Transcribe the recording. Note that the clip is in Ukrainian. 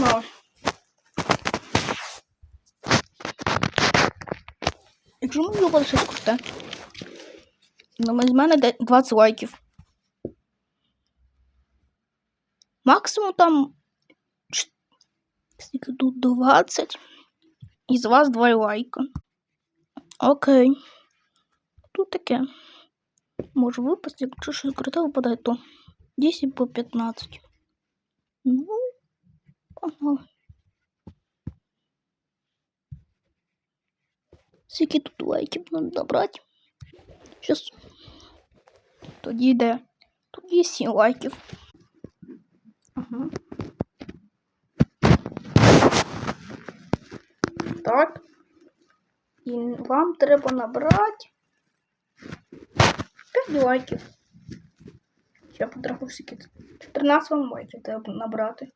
Погнали. Якщо мені щось круте. Ну, з мене 20 лайків. Максимум там. Скільки тут 20. І вас 2 лайка. Окей. Тут таке. Може випасти, якщо щось круте випадає, то 10 по 15. Погнали. Скільки тут лайків надо набрати? Щас. Тоді йде. Тут є 7 лайків. Ага. Так. І вам треба набрати 5 лайків. Я потрапив скільки. це? 14 вам лайків треба набрати.